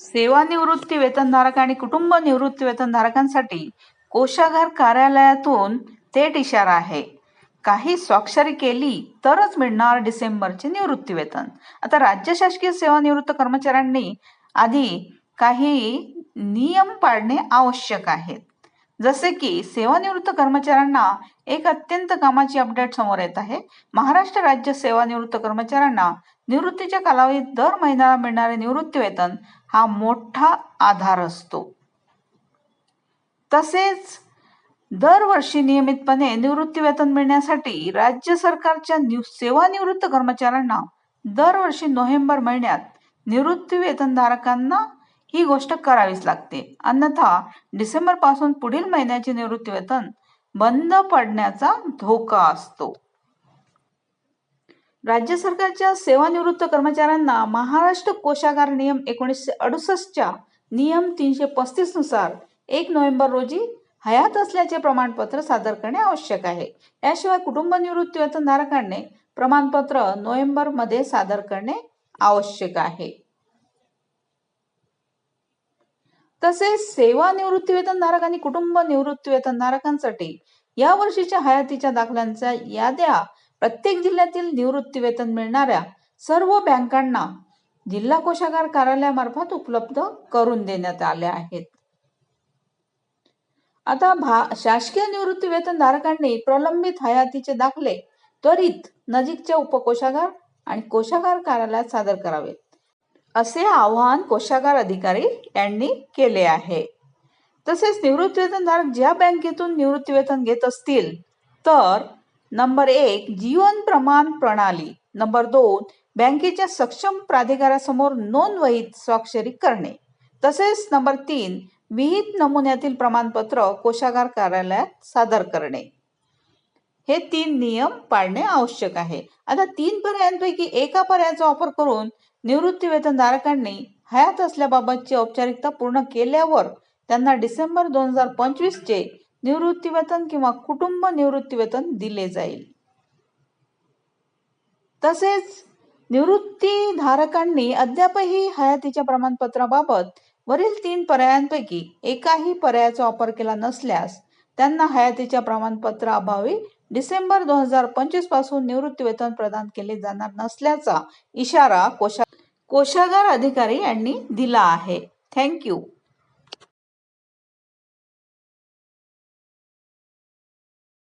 सेवानिवृत्ती वेतनधारक आणि कुटुंब निवृत्ती वेतनधारकांसाठी कोषागार कार्यालयातून थेट इशारा आहे. काही स्वाक्षरी केली तरच मिळणार डिसेंबरचे निवृत्ती वेतन. आता राज्य शासकीय सेवानिवृत्त कर्मचाऱ्यांनी आधी काही नियम पाळणे आवश्यक आहेत. जसे की सेवानिवृत्त कर्मचाऱ्यांना एक अत्यंत कामाची अपडेट समोर येत आहे. महाराष्ट्र राज्य सेवानिवृत्त कर्मचाऱ्यांना निवृत्तीच्या कालावधीत दर महिन्याला मिळणारे निवृत्ती वेतन हा मोठा आधार असतो. तसेच दरवर्षी नियमितपणे निवृत्ती वेतन मिळण्यासाठी राज्य सरकारच्या निव सेवानिवृत्त कर्मचाऱ्यांना दरवर्षी नोव्हेंबर महिन्यात निवृत्ती वेतनधारकांना ही गोष्ट करावीच लागते. अन्यथा डिसेंबरपासून पुढील महिन्याचे निवृत्ती वेतन बंद पडण्याचा धोका असतो. राज्य सरकारच्या सेवानिवृत्त कर्मचाऱ्यांना महाराष्ट्र कोशागार नियम एकोणीसशे अडुसष्टच्या नियम तीनशे पस्तीसनुसार एक नोव्हेंबर रोजी हयात असल्याचे प्रमाणपत्र सादर करणे आवश्यक आहे. याशिवाय कुटुंब निवृत्ती वेतनधारकांनी प्रमाणपत्र नोव्हेंबरमध्ये सादर करणे आवश्यक आहे. तसेच सेवा निवृत्तीवेतनधारक आणि कुटुंब निवृत्तीवेतनधारकांसाठी या वर्षीच्या हयातीच्या दाखल्यांच्या याद्या प्रत्येक जिल्ह्यातील निवृत्ती वेतन मिळणाऱ्या सर्व बँकांना जिल्हा कोषागार कार्यालयामार्फत उपलब्ध करून देण्यात आल्या आहेत. आता भा शासकीय निवृत्तीवेतनधारकांनी प्रलंबित हयातीचे दाखले त्वरित नजीकच्या उपकोषागार आणि कोषागार कार्यालयात सादर करावेत असे आवाहन कोषागार अधिकारी यांनी केले आहे. तसेच निवृत्तीवेतनधारक ज्या बँकेतून निवृत्तीवेतन घेत असतील तर नंबर एक जीवन प्रमाण प्रणाली. नंबर दोन बँकेच्या सक्षम प्राधिकारासमोर नोंदवहीत स्वाक्षरी करणे. तसेच नंबर तीन विहित नमुन्यातील प्रमाणपत्र कोषागार कार्यालयात सादर करणे. हे तीन नियम पाळणे आवश्यक आहे. आता तीन पर्यायांपैकी एका पर्यायाचा वापर करून निवृत्तीवेतनधारकांनी हयात असल्याबाबतची औपचारिकता पूर्ण केल्यावर त्यांना डिसेंबर दोन हजार पंचवीसचे निवृत्तीवेतन किंवा कुटुंब निवृत्तीवेतन दिले जाईल. तसेच निवृत्ती धारकांनी अद्यापही हयातीच्या प्रमाणपत्राबाबत वरील तीन पर्यायांपैकी एकाही पर्यायाचा वापर केला नसल्यास त्यांना हयातीच्या प्रमाणपत्र अभावी डिसेंबर दोन हजार पंचवीसपासून निवृत्ती वेतन प्रदान केले जाणार नसल्याचा इशारा कोशा कोषागार अधिकारी यांनी दिला आहे. थँक्यू.